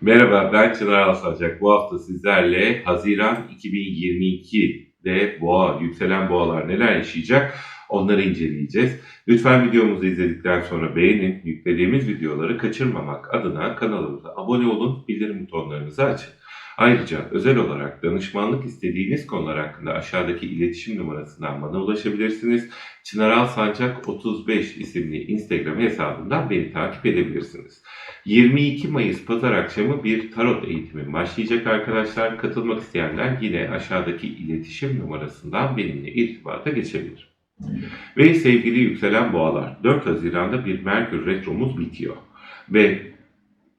Merhaba ben Çınar Alsancak. Bu hafta sizlerle Haziran 2022'de boğa, yükselen boğalar neler yaşayacak onları inceleyeceğiz. Lütfen videomuzu izledikten sonra beğenin, yüklediğimiz videoları kaçırmamak adına kanalımıza abone olun, bildirim butonlarınızı açın. Ayrıca özel olarak danışmanlık istediğiniz konular hakkında aşağıdaki iletişim numarasından bana ulaşabilirsiniz. Çınar Alsancak 35 isimli Instagram hesabından beni takip edebilirsiniz. 22 Mayıs pazar akşamı bir tarot eğitimi başlayacak arkadaşlar. Katılmak isteyenler yine aşağıdaki iletişim numarasından benimle irtibata geçebilir. Ve sevgili yükselen boğalar 4 Haziran'da bir Merkür Retromuz bitiyor. Ve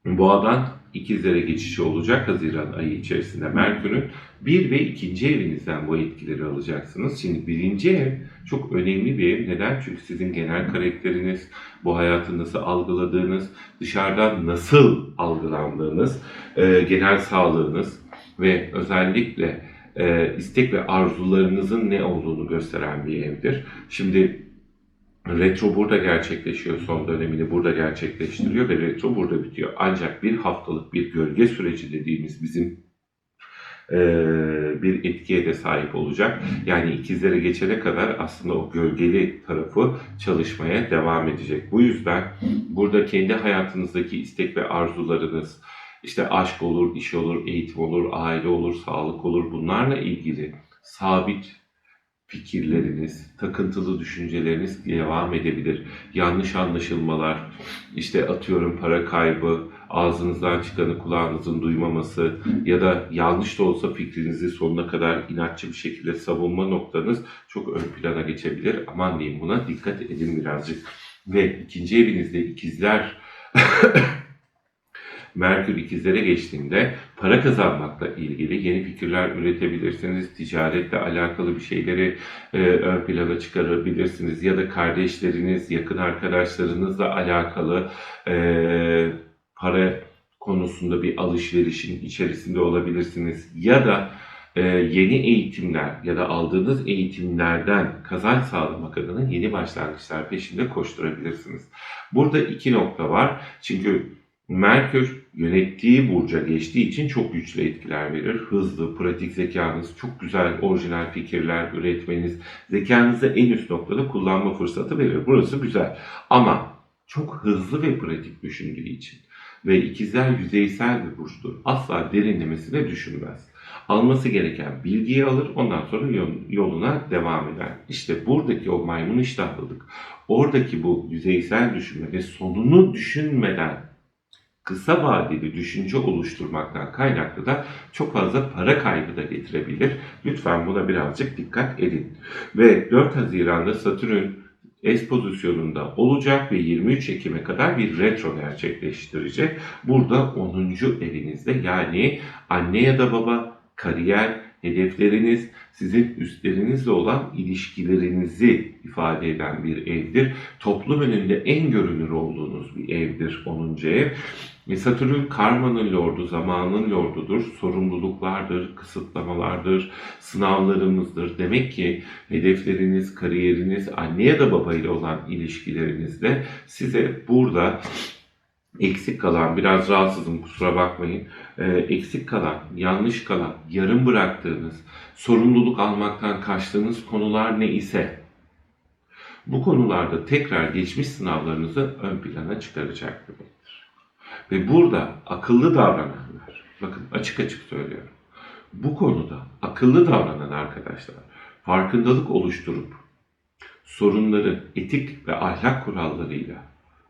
boğadan ikizlere geçişi olacak Haziran ayı içerisinde Merkür'ün bir ve ikinci evinizden bu etkileri alacaksınız. Şimdi birinci ev çok önemli bir ev. Neden? Çünkü sizin genel karakteriniz, bu hayatı nasıl algıladığınız, dışarıdan nasıl algılandığınız, e, genel sağlığınız ve özellikle e, istek ve arzularınızın ne olduğunu gösteren bir evdir. Şimdi retro burada gerçekleşiyor son dönemini burada gerçekleştiriyor ve retro burada bitiyor. Ancak bir haftalık bir gölge süreci dediğimiz bizim e, bir etkiye de sahip olacak. Yani ikizlere geçene kadar aslında o gölgeli tarafı çalışmaya devam edecek. Bu yüzden burada kendi hayatınızdaki istek ve arzularınız, işte aşk olur, iş olur, eğitim olur, aile olur, sağlık olur bunlarla ilgili sabit fikirleriniz, takıntılı düşünceleriniz devam edebilir. Yanlış anlaşılmalar, işte atıyorum para kaybı, ağzınızdan çıkanı kulağınızın duymaması ya da yanlış da olsa fikrinizi sonuna kadar inatçı bir şekilde savunma noktanız çok ön plana geçebilir. Aman diyeyim buna dikkat edin birazcık. Ve ikinci evinizde ikizler Merkür ikizlere geçtiğinde para kazanmakla ilgili yeni fikirler üretebilirsiniz. Ticaretle alakalı bir şeyleri e, ön plana çıkarabilirsiniz. Ya da kardeşleriniz, yakın arkadaşlarınızla alakalı e, para konusunda bir alışverişin içerisinde olabilirsiniz. Ya da e, yeni eğitimler ya da aldığınız eğitimlerden kazanç sağlamak adına yeni başlangıçlar peşinde koşturabilirsiniz. Burada iki nokta var. Çünkü Merkür yönettiği burca geçtiği için çok güçlü etkiler verir. Hızlı, pratik zekanız, çok güzel orijinal fikirler üretmeniz, zekanızı en üst noktada kullanma fırsatı verir. Burası güzel. Ama çok hızlı ve pratik düşündüğü için ve ikizler yüzeysel bir burçtur. Asla derinlemesine düşünmez. Alması gereken bilgiyi alır, ondan sonra yoluna devam eder. İşte buradaki o maymun iştahlılık, oradaki bu yüzeysel düşünme ve sonunu düşünmeden kısa vadeli düşünce oluşturmaktan kaynaklı da çok fazla para kaybı da getirebilir. Lütfen buna birazcık dikkat edin. Ve 4 Haziran'da Satürn S pozisyonunda olacak ve 23 Ekim'e kadar bir retro gerçekleştirecek. Burada 10. evinizde yani anne ya da baba, kariyer, hedefleriniz, sizin üstlerinizle olan ilişkilerinizi ifade eden bir evdir. Toplum önünde en görünür olduğunuz bir evdir 10. ev. Ve Satürn karmanın lordu, zamanın lordudur. Sorumluluklardır, kısıtlamalardır, sınavlarımızdır. Demek ki hedefleriniz, kariyeriniz, anne ya da baba ile olan ilişkilerinizde size burada eksik kalan, biraz rahatsızım kusura bakmayın, e, eksik kalan, yanlış kalan, yarım bıraktığınız, sorumluluk almaktan kaçtığınız konular ne ise bu konularda tekrar geçmiş sınavlarınızı ön plana çıkaracak demektir. Ve burada akıllı davrananlar, bakın açık açık söylüyorum, bu konuda akıllı davranan arkadaşlar farkındalık oluşturup sorunları etik ve ahlak kurallarıyla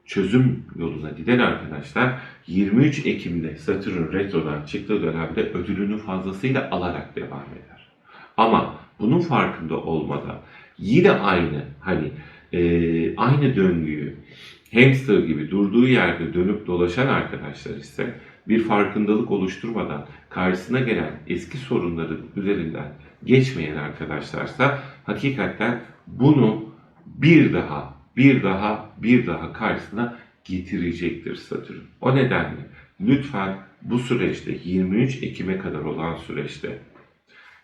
çözüm yoluna giden arkadaşlar 23 Ekim'de Satürn Retro'dan çıktığı dönemde ödülünü fazlasıyla alarak devam eder. Ama bunun farkında olmadan yine aynı hani e, aynı döngüyü hamster gibi durduğu yerde dönüp dolaşan arkadaşlar ise bir farkındalık oluşturmadan karşısına gelen eski sorunların üzerinden geçmeyen arkadaşlarsa hakikaten bunu bir daha bir daha bir daha karşısına getirecektir Satürn. O nedenle lütfen bu süreçte 23 Ekim'e kadar olan süreçte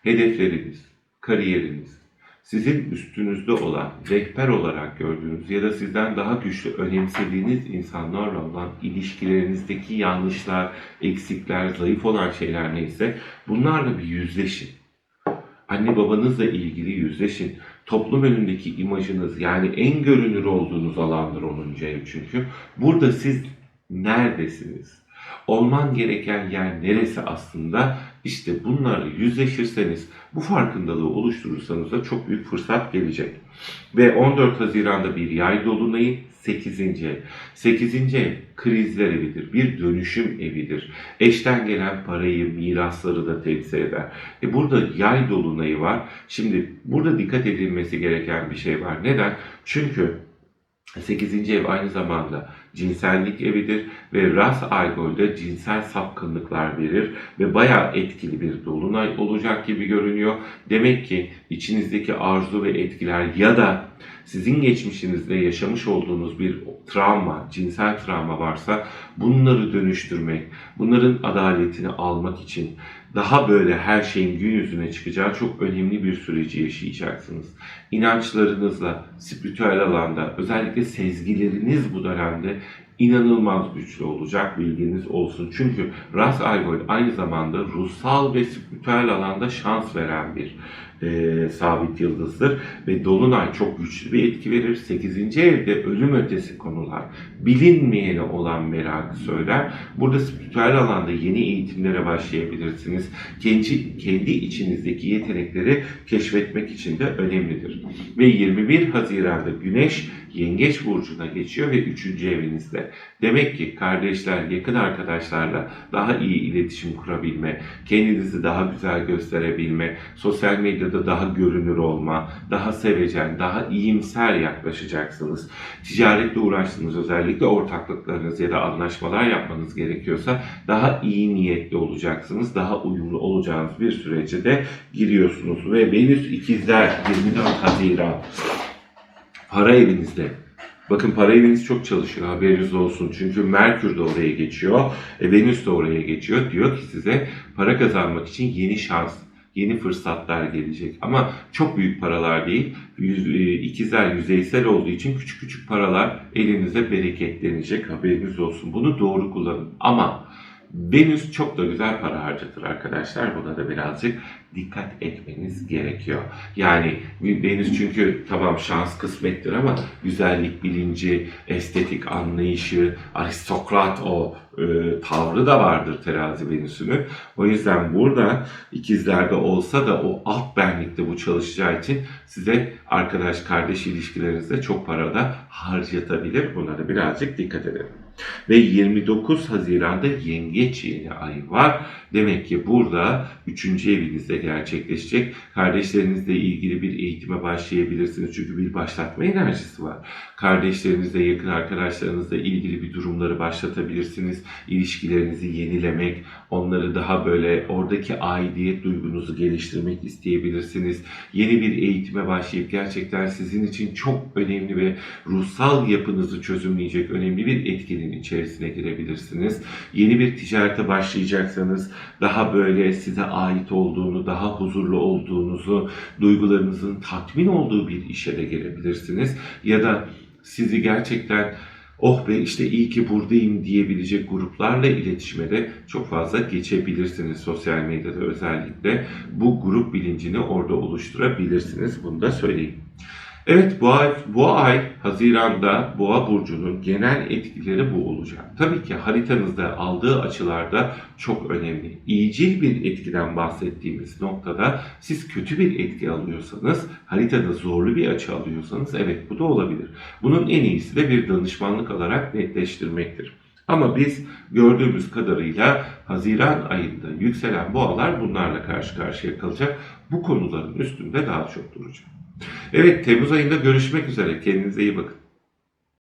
hedefleriniz, kariyeriniz, sizin üstünüzde olan, rehber olarak gördüğünüz ya da sizden daha güçlü önemsediğiniz insanlarla olan ilişkilerinizdeki yanlışlar, eksikler, zayıf olan şeyler neyse bunlarla bir yüzleşin. Anne babanızla ilgili yüzleşin. Toplum önündeki imajınız yani en görünür olduğunuz alandır 10. ev çünkü. Burada siz neredesiniz? Olman gereken yer neresi aslında? İşte bunlarla yüzleşirseniz, bu farkındalığı oluşturursanız da çok büyük fırsat gelecek. Ve 14 Haziran'da bir yay dolunayı 8. ev. 8. ev krizler evidir, bir dönüşüm evidir. Eşten gelen parayı, mirasları da temsil eder. E burada yay dolunayı var. Şimdi burada dikkat edilmesi gereken bir şey var. Neden? Çünkü 8. ev aynı zamanda cinsellik evidir ve Ras Algol'de cinsel sapkınlıklar verir ve bayağı etkili bir dolunay olacak gibi görünüyor. Demek ki içinizdeki arzu ve etkiler ya da sizin geçmişinizde yaşamış olduğunuz bir travma, cinsel travma varsa bunları dönüştürmek, bunların adaletini almak için daha böyle her şeyin gün yüzüne çıkacağı çok önemli bir süreci yaşayacaksınız. İnançlarınızla, spiritüel alanda, özellikle sezgileriniz bu dönemde inanılmaz güçlü olacak bilginiz olsun. Çünkü Ras Algol aynı zamanda ruhsal ve spiritüel alanda şans veren bir e, sabit yıldızdır ve Dolunay çok güçlü bir etki verir. 8. evde ölüm ötesi konular, bilinmeyene olan merakı söyler. Burada spiritüel alanda yeni eğitimlere başlayabilirsiniz. Kendi, kendi içinizdeki yetenekleri keşfetmek için de önemlidir. Ve 21 Haziran'da Güneş Yengeç Burcu'na geçiyor ve 3. evinizde. Demek ki kardeşler, yakın arkadaşlarla daha iyi iletişim kurabilme, kendinizi daha güzel gösterebilme, sosyal medyada daha görünür olma, daha sevecen, daha iyimser yaklaşacaksınız. Ticaretle uğraştığınız özellikle ortaklıklarınız ya da anlaşmalar yapmanız gerekiyorsa daha iyi niyetli olacaksınız, daha uyumlu olacağınız bir sürece de giriyorsunuz. Ve Venüs ikizler 24 Haziran para evinizde. Bakın para eviniz çok çalışıyor haberiniz olsun. Çünkü Merkür de oraya geçiyor. E, Venüs de oraya geçiyor. Diyor ki size para kazanmak için yeni şans, yeni fırsatlar gelecek. Ama çok büyük paralar değil. E, ikizler yüzeysel olduğu için küçük küçük paralar elinize bereketlenecek. Haberiniz olsun. Bunu doğru kullanın. Ama Venüs çok da güzel para harcatır arkadaşlar. Buna da birazcık dikkat etmeniz gerekiyor. Yani Venüs çünkü tamam şans kısmettir ama güzellik bilinci, estetik anlayışı, aristokrat o e, tavrı da vardır terazi Venüs'ünün. O yüzden burada ikizlerde olsa da o alt benlikte bu çalışacağı için size arkadaş kardeş ilişkilerinizde çok para da harcatabilir. Buna da birazcık dikkat edelim. Ve 29 Haziran'da Yengeç yeni ayı var. Demek ki burada 3. evinizde gerçekleşecek. Kardeşlerinizle ilgili bir eğitime başlayabilirsiniz. Çünkü bir başlatma enerjisi var. Kardeşlerinizle, yakın arkadaşlarınızla ilgili bir durumları başlatabilirsiniz. İlişkilerinizi yenilemek, onları daha böyle oradaki aidiyet duygunuzu geliştirmek isteyebilirsiniz. Yeni bir eğitime başlayıp gerçekten sizin için çok önemli ve ruhsal yapınızı çözümleyecek önemli bir etkinin içerisine girebilirsiniz. Yeni bir ticarete başlayacaksanız daha böyle size ait olduğunu, daha huzurlu olduğunuzu, duygularınızın tatmin olduğu bir işe de gelebilirsiniz. Ya da sizi gerçekten oh be işte iyi ki buradayım diyebilecek gruplarla iletişime de çok fazla geçebilirsiniz sosyal medyada özellikle. Bu grup bilincini orada oluşturabilirsiniz. Bunu da söyleyeyim. Evet bu ay, bu ay Haziran'da Boğa Burcu'nun genel etkileri bu olacak. Tabii ki haritanızda aldığı açılarda çok önemli. İyicil bir etkiden bahsettiğimiz noktada siz kötü bir etki alıyorsanız, haritada zorlu bir açı alıyorsanız evet bu da olabilir. Bunun en iyisi de bir danışmanlık alarak netleştirmektir. Ama biz gördüğümüz kadarıyla Haziran ayında yükselen boğalar bunlarla karşı karşıya kalacak. Bu konuların üstünde daha çok duracak. Evet Temmuz ayında görüşmek üzere. Kendinize iyi bakın.